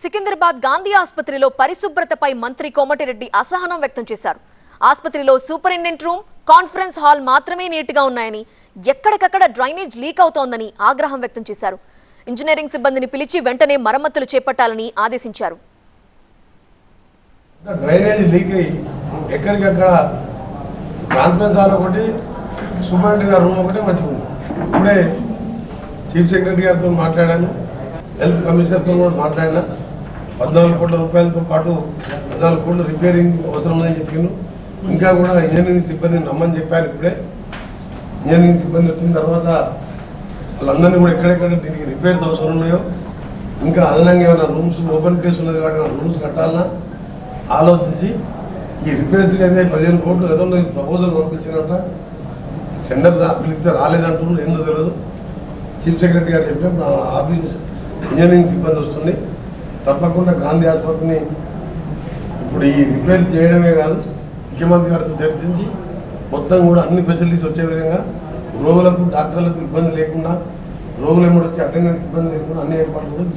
సికింద్రాబాద్ గాంధీ ఆసుపత్రిలో పరిశుభ్రతపై మంత్రి కోమటిరెడ్డి అసహనం వ్యక్తం చేశారు. ఆసుపత్రిలో సూపరింటెండెంట్ రూమ్ కాన్ఫరెన్స్ హాల్ మాత్రమే నీట్గా ఉన్నాయని ఎక్కడికక్కడ డ్రైనేజ్ లీక్ అవుతోందని ఆగ్రహం వ్యక్తం చేశారు. ఇంజనీరింగ్ సిబ్బందిని పిలిచి వెంటనే మరమ్మతులు చేపట్టాలని ఆదేశించారు. డ్రైనేజ్ లీక్ అయ్యి ఎక్కడికక్కడ కాన్ఫరెన్స్ హాల్ ఒకటి సూపరింటెండెంట్ రూమ్ ఒకటి మంచిగా ఉంది. ఇప్పుడే చీఫ్ సెక్రటరీ గారితో మాట్లాడాను హెల్త్ కమిషనర్తో కూడా మాట్లాడినా. పద్నాలుగు కోట్ల రూపాయలతో పాటు పద్నాలుగు కోట్ల రిపేరింగ్ అవసరం ఉందని చెప్పిండు. ఇంకా కూడా ఇంజనీరింగ్ సిబ్బందిని రమ్మని చెప్పారు ఇప్పుడే. ఇంజనీరింగ్ సిబ్బంది వచ్చిన తర్వాత వాళ్ళందరినీ కూడా ఎక్కడెక్కడ దీనికి రిపేర్స్ అవసరం ఉన్నాయో ఇంకా అదనంగా ఏమైనా రూమ్స్ ఓపెన్ ప్లేస్ ఉన్నది కాబట్టి ఏమైనా రూమ్స్ కట్టాలన్నా ఆలోచించి ఈ రిపేర్స్ అయితే పదిహేను కోట్లు ఏదో ప్రపోజల్ పంపించినట్ట. టెండర్ రా పిలిస్తే రాలేదంటున్నారు ఏందో తెలియదు చీఫ్ సెక్రటరీ గారు చెప్పినప్పుడు ఆఫీస్ ఇంజనీరింగ్ సిబ్బంది వస్తుంది. తప్పకుండా గాంధీ ఆసుపత్రిని ఇప్పుడు ఈ రిపేర్ చేయడమే కాదు ముఖ్యమంత్రి గారితో చర్చించి మొత్తం కూడా అన్ని ఫెసిలిటీస్ వచ్చే విధంగా రోగులకు డాక్టర్లకు ఇబ్బంది లేకుండా రోగులు ఎమ్మడి వచ్చి అటెండెంట్ ఇబ్బంది లేకుండా అన్ని ఏర్పాట్లు కూడా